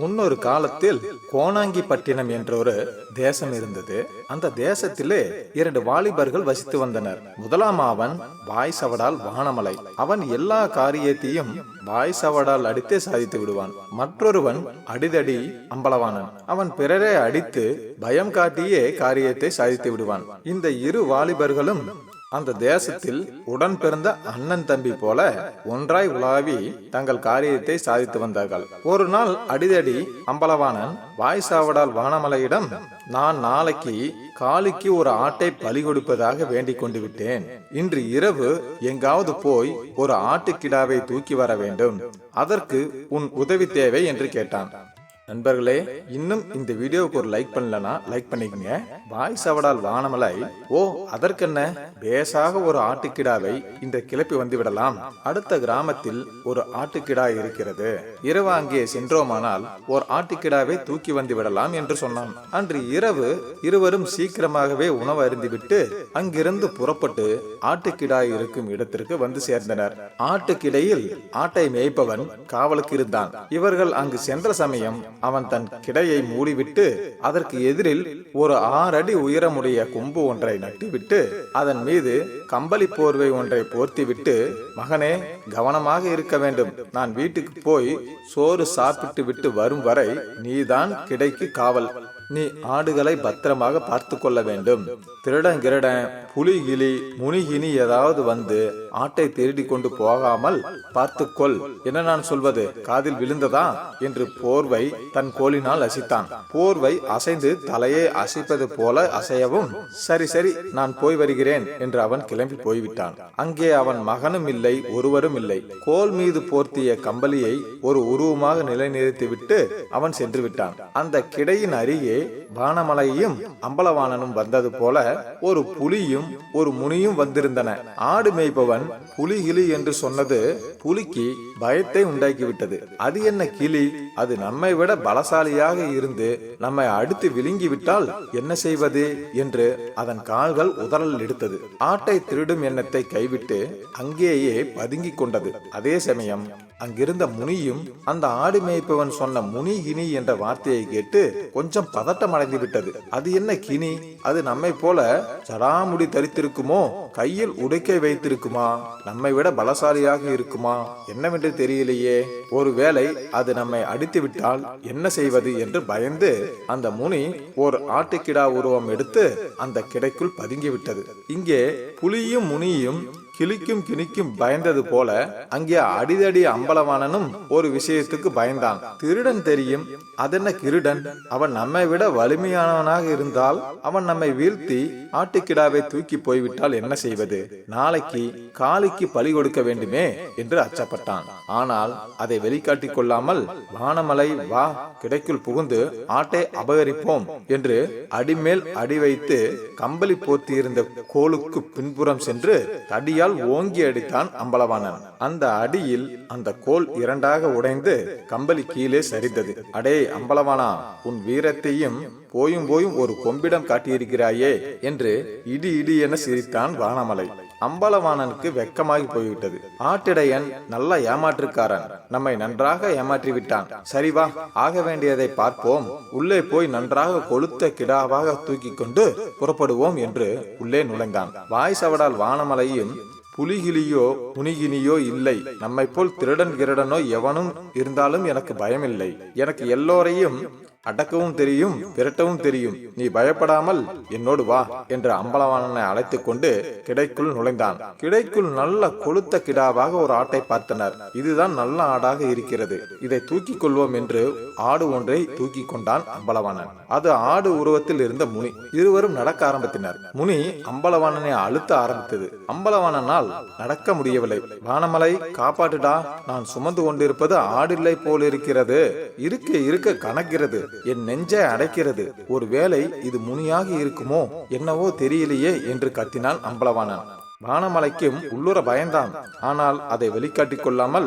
முன்னொரு காலத்தில் கோணாங்கிப்பட்டினம் என்ற ஒரு தேசம் இருந்தது. அந்த தேசத்திலே இரண்டு வாலிபர்கள் வசித்து வந்தனர். முதலாம் அவன் வாய் சவடால் வானமலை. அவன் எல்லா காரியத்தையும் வாய் சவடால் அடித்தே சாதித்து விடுவான். மற்றொருவன் அடிதடி அம்பலவானன். அவன் பிறரை அடித்து பயம் காட்டியே காரியத்தை சாதித்து விடுவான். இந்த இரு வாலிபர்களும் அந்த தேசத்தில் உடன் பிறந்த அண்ணன் தம்பி போல ஒன்றாய் உலாவி தங்கள் காரியத்தை சாதித்து வந்தார்கள். ஒரு நாள் அடிதடி அம்பலவாணன் வாய் சாவடால் வானமலையிடம் நான் நாளைக்கு காளிக்கு ஒரு ஆட்டை பலி கொடுப்பதாக வேண்டிக் கொண்டு விட்டேன். இன்று இரவு எங்காவது போய் ஒரு ஆட்டுக்கிடாவை தூக்கி வர வேண்டும். அதற்கு உன் உதவி தேவை என்று கேட்டான். நண்பர்களே இன்னும் இந்த வீடியோவுக்கு ஒரு லைக் பண்ணலனா லைக் பண்ணிக்கங்க. வாய் சவடால் வானமலை. ஓ அதற்கென்ன? பேசாக ஒரு ஆட்டுக்கிடாவை இந்த கிளப்பி வந்து விடலாம் அடுத்த கிராமத்தில் ஒரு ஆட்டுக்கிடா இருக்கிறது. இரவு அங்கே சென்றோமானால் ஒரு ஆட்டுக்கிடாவை தூக்கி வந்து விடலாம் என்று சொன்னான். அன்று இரவு இருவரும் சீக்கிரமாகவே உணவு அருந்திவிட்டு அங்கிருந்து புறப்பட்டு ஆட்டுக்கிடா இருக்கும் இடத்திற்கு வந்து சேர்ந்தனர். ஆட்டுக்கிடையில் ஆட்டை மேய்ப்பவன் காவலுக்கு இருந்தான். இவர்கள் அங்கு சென்ற சமயம் அவன் தன் கிடையை மூடிவிட்டு அதற்கு எதிரில் ஒரு ஆறடி உயரமுடைய கொம்பு ஒன்றை நட்டுவிட்டு அதன் மீது கம்பளி போர்வை ஒன்றை போர்த்திவிட்டு மகனே கவனமாக இருக்க வேண்டும். நான் வீட்டுக்கு போய் சோறு சாப்பிட்டு விட்டு வரும் வரை நீதான் கிடைக்கு காவல். நீ ஆடுகளை பத்திரமாக பார்த்து கொள்ள வேண்டும். திருடன் கிரடன் புலி கிளி முனிகினி ஏதாவது வந்து ஆட்டை திருடி கொண்டு போகாமல் பார்த்துக்கொள். என்ன நான் சொல்வது? காதில் விழுந்ததா? என்று போர்வை தன் கோலினால் அசைத்தான். போர்வை அசைந்து தலையை அசைப்பது போல அசையவும் சரி சரி நான் போய் வருகிறேன் என்று அவன் கிளம்பி போய்விட்டான். அங்கே அவன் மகனும் இல்லை ஒருவரும் இல்லை. கோல் மீது போர்த்திய கம்பளியை ஒரு உருவமாக நிலைநிறுத்திவிட்டு அவன் சென்று விட்டான் அந்த கிடையின் அருகே வானமலையும் அம்பலவாணனும் வந்தது போல ஒரு புலியும் ஒரு முனியும் வந்திருந்தன. ஆடு மேய்ப்பவன் புலி கிளி என்று சொன்னது புலிக்கு பயத்தை உண்டாக்கிவிட்டது. அது என்ன கிளி? அது நம்மை விட பலசாலியாக இருந்து நம்மை அடுத்து விழுங்கி விட்டால் என்ன செய்வது? என்று அதன் கால்கள் உதறல் எடுத்தது. ஆட்டை திருடும் எண்ணத்தை கைவிட்டு அங்கேயே பதுங்கிக் கொண்டது. அதே சமயம் அங்கிருந்த முனியும் அந்த ஆடு மேய்ப்பவன் சொன்ன முனி கினி என்ற வார்த்தையை கேட்டு கொஞ்சம் பதட்டம் அடைந்து விட்டது. அது என்ன கினி? அது நம்மை போல சடாமுடி தரித்திருக்குமோ? கையில் உடைக்கை வைத்திருக்குமா? நம்மை விட பலசாலியாக இருக்குமா? என்னவென்று தெரியலையே. ஒருவேளை அது நம்மை அடித்து விட்டால் என்ன செய்வது என்று பயந்து அந்த முனி ஒரு ஆட்டுக்கிடா உருவம் எடுத்து அந்த கிடைக்குள் பதுங்கி விட்டது இங்கே புலியும் முனியும் கிளிக்கும் கிணிக்கும் பயந்தது போல அங்கே அடிதடி அம்பலவாணனும் ஒரு விஷயத்துக்கு பயந்தான். திருடன் தெரியும் அதென்ன கிருடன்? அவன் நம்மை விட வலிமையானவனாக இருந்தால் அவன் நம்மை வீழ்த்தி ஆட்டுக்கிடாவை தூக்கி போய்விட்டால் என்ன செய்வது? நாளைக்கு காளிக்கு பலி கொடுக்க வேண்டுமே என்று அச்சப்பட்டான். ஆனால் அதை வெளிக்காட்டிக் கொள்ளாமல் வானமலை வா கிடைக்குள் புகுந்து ஆட்டை அபகரிப்போம் என்று அடிமேல் அடி வைத்து கம்பளி போர்த்தியிருந்த கோலுக்கு பின்புறம் சென்று தடியால் கையால் ஓங்கி அடித்தான் அம்பலவாணன் அந்த அடியில் அந்த கோல் இரண்டாக உடைந்து கம்பளி கீழே சரிந்தது. அடே அம்பலவானா உன் வீரத்தையும் போயும் போயும் ஒரு கொம்பிடம் காட்டியிருக்கிறாயே என்று இடி இடி என சிரித்தான் வானமலை. அம்பலவாணனுக்கு வெக்கமாகி போய்விட்டது. ஆட்டிடையன் நல்ல ஏமாற்றுக்காரன். நம்மை நன்றாக ஏமாற்றி விட்டான் சரிவா ஆக வேண்டியதை பார்ப்போம். உள்ளே போய் நன்றாக கொளுத்த கிடாவாக தூக்கி கொண்டு புறப்படுவோம் என்று உள்ளே நுழைந்தான். வாய் சவடால் வானமலையும் புலிகிலியோ முனிகினியோ இல்லை. நம்மை போல் திருடன் கிரடனோ எவனும் இருந்தாலும் எனக்கு பயமில்லை. எனக்கு எல்லோரையும் அடக்கவும் தெரியும் விரட்டவும் தெரியும். நீ பயப்படாமல் என்னோடு வா என்று அம்பலவாணனை அழைத்துக் கொண்டு கிடைக்குள் நுழைந்தான். கிடைக்குள் நல்ல கொளுத்த கிடாவாக ஒரு ஆட்டை பார்த்தனர். இதுதான் நல்ல ஆடாக இருக்கிறது. இதை தூக்கிக் கொள்வோம் என்று ஆடு ஒன்றை தூக்கி கொண்டான் அம்பலவாணன் அது ஆடு உருவத்தில் இருந்த முனி. இருவரும் நடக்க ஆரம்பித்தனர். முனி அம்பலவாணனை அழுத்த ஆரம்பித்தது. அம்பலவாணனால் நடக்க முடியவில்லை. வானமலை காப்பாட்டுடா நான் சுமந்து கொண்டிருப்பது ஆடில்லை போல் இருக்கிறது இருக்க இருக்க கணக்கிறது என் நெஞ்சை அடைக்கிறது. ஒருவேளை இது முனியாக இருக்குமோ? என்னவோ தெரியலையே என்று கத்தினான் அம்பலவாணன். வானமலைக்கும் உள்ளுர பயந்தான். ஆனால் அதை வெளிக்காட்டிக் கொள்ளாமல்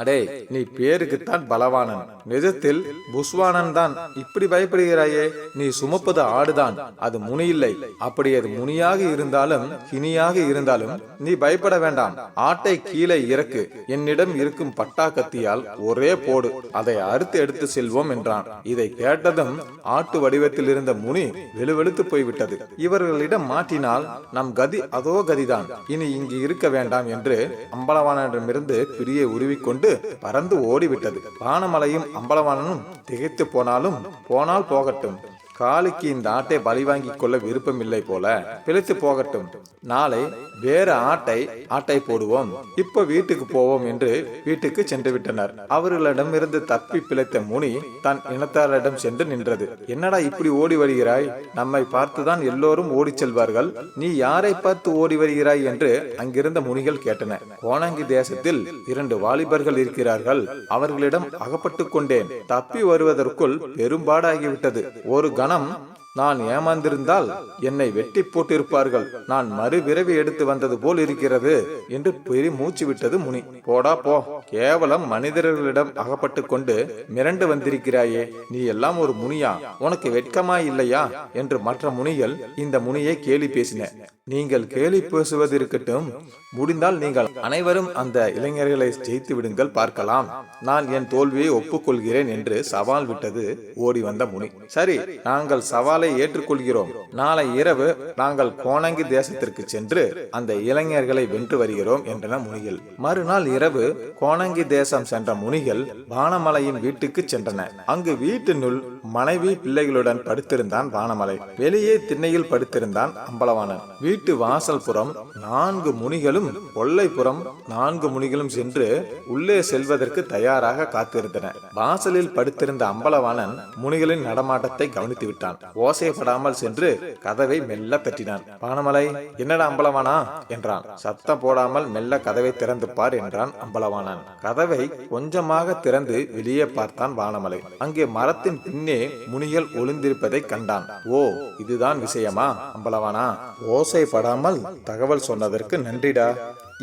அடே நீ பேருக்குத்தான் பலவானன். நிஜத்தில் புஸ்வானன் தான் இப்படி பயப்படுகிறாயே நீ சுமப்பது ஆடுதான். அது முனி இல்லை அப்படி அது முனியாக இருந்தாலும் கினியாக இருந்தாலும் நீ பயப்பட வேண்டாம். ஆட்டை கீழே இறக்கு. என்னிடம் இருக்கும் பட்டா கத்தியால் ஒரே போடு. அதை அறுத்து எடுத்து செல்வோம் என்றான். இதை கேட்டதும் ஆட்டு வடிவத்தில் இருந்த முனி வெளுவெளுத்து போய்விட்டது. இவர்களிடம் மாட்டினால் நம் கதி அதோ கதிதான். இனி இங்கு இருக்க வேண்டாம் என்று அம்பலவானிடமிருந்து பிரியை உருவிக்கொண்டு பறந்து ஓடிவிட்டது. வானமலையும் அம்பலவானனும் திகைத்து போனாலும் போனால் போகட்டும். காளிக்கு இந்த ஆட்டை பலி வாங்கி கொள்ள விருப்பமில்லை போல பிழைத்து போகட்டும். நாளை வேற ஆட்டை ஆட்டை போடுவோம். இப்ப வீட்டுக்கு போவோம் என்று வீட்டுக்கு சென்று விட்டனர் அவர்களிடமிருந்து தப்பி பிழைத்த முனி தன் இனத்தாரிடம் சென்று நின்றது. என்னடா இப்படி ஓடி வருகிறாய்? நம்மை பார்த்துதான் எல்லோரும் ஓடி செல்வார்கள். நீ யாரை பார்த்து ஓடி வருகிறாய்? என்று அங்கிருந்த முனிகள் கேட்டன. கோணங்கி தேசத்தில் இரண்டு வாலிபர்கள் இருக்கிறார்கள். அவர்களிடம் அகப்பட்டுக் கொண்டேன். தப்பி வருவதற்குள் பெரும்பாடாகிவிட்டது. ஒரு கணம் மனம் நான் ஏமாந்திருந்தால் என்னை வெட்டி போட்டிருப்பார்கள். நான் மறுபிறவி எடுத்து வந்தது போல் இருக்கிறது என்று பெரி மூச்சு விட்டது முனி. போடா போ. கேவலம் மனிதர்களிடம் அகப்பட்டு கொண்டு மிரண்டு வந்திருக்கிறாயே நீ எல்லாம் ஒரு முனியா? உனக்கு வெட்கமா இல்லையா? என்று மற்ற முனிகள் இந்த முனியை கேலி பேசின. நீங்கள் கேலி பேசுவது இருக்கட்டும் முடிந்தால் நீங்கள் அனைவரும் அந்த இளைஞர்களை ஜெயித்து விடுங்கள் பார்க்கலாம். நான் என் தோல்வியை ஒப்புக்கொள்கிறேன் என்று சவால் விட்டது ஓடி வந்த முனி. சரி நாங்கள் சவால் ஏற்றுக்கொள்கிறோம். நாளை இரவு நாங்கள் கோணங்கி தேசத்திற்கு சென்று அந்த இளைஞர்களை வென்று வருகிறோம் என்றன முனிகள். மறுநாள் இரவு கோணங்கி தேசம் சென்ற முனிகள் வானமலையின் வீட்டுக்கு சென்றன. அங்கு வீட்டினுள் மனைவி பிள்ளைகளுடன் படுத்திருந்தான் வானமலை. வெளியே திண்ணையில் படுத்திருந்தான் அம்பலவாணன் வீட்டு வாசல் புறம் நான்கு முனிகளும் கொல்லைப்புறம் நான்கு முனிகளும் சென்று உள்ளே செல்வதற்கு தயாராக காத்திருந்தன. வாசலில் படுத்திருந்த அம்பலவாணன் முனிகளின் நடமாட்டத்தை கவனித்து விட்டான் ஓசையப்படாமல் சென்று கதவை மெல்ல தட்டினான் பானமலை என்னடா அம்பலவானா? என்றான். சத்தம் போடாமல் மெல்ல கதவை திறந்து பார் என்றான் அம்பலவானான். கதவை கொஞ்சமாக திறந்து வெளியே பார்த்தான் வானமலை. அங்கே மரத்தின் பின்னே முனிகள் ஒளிந்திருப்பதை கண்டான். ஓ இதுதான் விஷயமா அம்பலவானா? ஓசைப்படாமல் தகவல் சொன்னதற்கு நன்றிடா.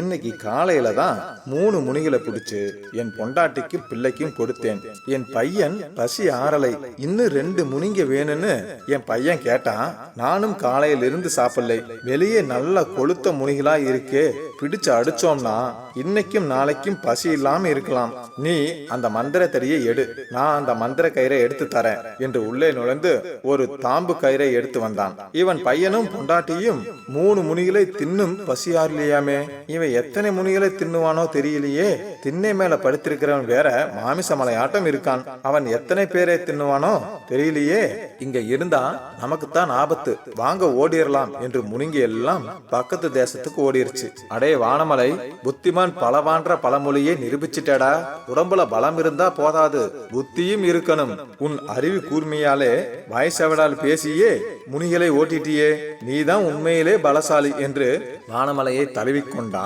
இன்னைக்கு காலையில தான் மூணு முனிகளை பிடிச்சு என் பொண்டாட்டிக்கும் பிள்ளைக்கும் கொடுத்தேன். என் பையன் பசி ஆறலை. இன்னும் ரெண்டு முனிங்க வேணும்னு என் பையன் கேட்டான். நானும் காலையில இருந்து சாப்பிடலை. வெளியே நல்ல கொளுத்த முனிகளா இருக்கே. பிடிச்சு அடிச்சோம்னா இன்னைக்கும் நாளைக்கும் பசி இல்லாம இருக்கலாம். நீ அந்த மந்திர தடியை எடு. நான் அந்த மந்திர கயிறை எடுத்து தரேன் என்று உள்ளே நுழைந்து ஒரு தாம்பு கயிறை எடுத்து வந்தான். இவன் பையனும் பொண்டாட்டியும் மூணு முனிகளை தின்னும் பசியாரலையாமே இவன் எத்தனை முனிகளை தின்னுவானோ தெரியலையே. திண்ணை மேல படுத்திருக்கிறவன் வேற மாமிச மலையாட்டம் இருக்கான். அவன் எத்தனை பேரை தின்னுவானோ தெரியலையே. இங்க இருந்தா நமக்குத்தான் ஆபத்து. வாங்க ஓடிரலாம் என்று முனிங்கி எல்லாம் பக்கத்து தேசத்துக்கு ஓடிருச்சு. அடே வானமலை புத்திமான் பலவான்ற பழமொழியை நிரூபிச்சிட்டடா. உடம்புல பலம் இருந்தா போதாது. புத்தியும் இருக்கணும். உன் அறிவு கூர்மையாலே வாய்சவடால் பேசியே முனிகளை ஓட்டிட்டியே. நீதான் உண்மையிலே பலசாலி என்று வானமலையை தழுவிக்கொண்டான்.